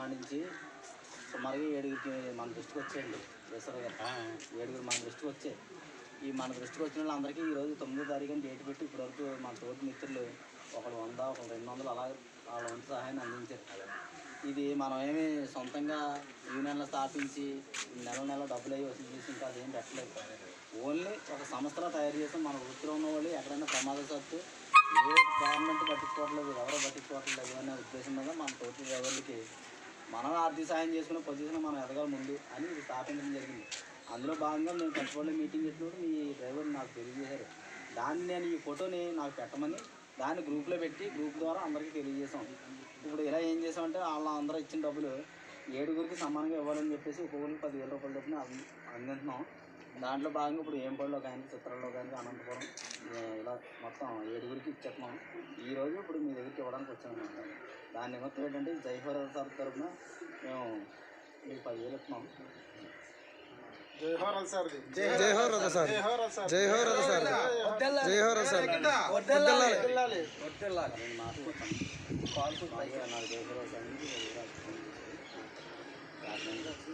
కానించి నుంచి సుమారుగా ఏడుగురికి మన దృష్టికి వచ్చేయండి. వేసవి గారు ఏడుగురు మన దృష్టికి వచ్చే. ఈ మన దృష్టికి వచ్చిన వాళ్ళందరికీ ఈరోజు తొమ్మిదో తారీఖు డేట్ పెట్టి ఇప్పటివరకు మన తోటి మిత్రులు ఒకళ్ళు వంద ఒకళ్ళు రెండు వందలు అలా వాళ్ళ వంతు సహాయాన్ని అందించారు. ఇది మనం ఏమి సొంతంగా యూనియన్లు స్థాపించి నెల నెల డబ్బులు అయ్యి వసూలు చేసి ఇంకా అదేం పెట్టలేదు. ఓన్లీ ఒక సంస్థలో తయారు చేసి. మన వృత్తిలో ఉన్న వాళ్ళు ఎక్కడైనా ప్రమాదవశాత్తు ఏ గవర్నమెంట్ పట్టించుకోవట్లేదు ఎవరో పట్టించుకోవట్లేదు అనే ఉద్దేశం మీద మన తోటి డ్రైవర్లకి మనం ఆర్థిక సాయం చేసుకునే పొజిషన్ మనం ఎదగాలి ముందు అని ఇది స్థాపించడం జరిగింది. అందులో భాగంగా మేము కంట్రోల్లో మీటింగ్ పెట్టినప్పుడు మీ డ్రైవర్ నాకు తెలియజేశారు. దాన్ని నేను ఈ ఫోటోని నాకు పెట్టమని దాన్ని గ్రూప్లో పెట్టి గ్రూప్ ద్వారా అందరికీ తెలియజేసాం ఇప్పుడు ఇలా ఏం చేసామంటే వాళ్ళ అందరూ ఇచ్చిన డబ్బులు ఏడుగురికి సమానంగా ఇవ్వాలని చెప్పేసి ఒక్కొక్కరికి పదివేల రూపాయల డబ్బుని అందిస్తున్నాం దాంట్లో భాగంగా ఇప్పుడు ఏంపడిలో కానీ చిత్రంలో కానీ అనంతపురం ఇలా మొత్తం ఏడుగురికి ఇచ్చేస్తున్నాం. ఈరోజు ఇప్పుడు మీ దగ్గరికి ఇవ్వడానికి వచ్చాను దాని నిమిత్తం ఏంటంటే జైఫర్ సార్ తరఫున మేము మీకు పదివేలు ఇస్తున్నాం జై హో రథ సార్ జై హో రథ సార్ జై హో రథ సార్ జై హో రథ సార్ జై హో రథ సార్ వర్ధిల్లాలి. నేను మాట్లాడతాను కాల్ కూడా నాకు జైఫర్ సార్ నుంచి రాజమండ్రి వచ్చి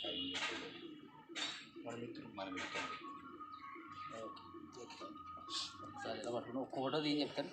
సాయం చేస్తుంది మన మాట్లాడుతున్నాం మన గట్టిగా సరే ఇలా పట్టుకుని ఒక ఫోటో తీసి చెప్తాను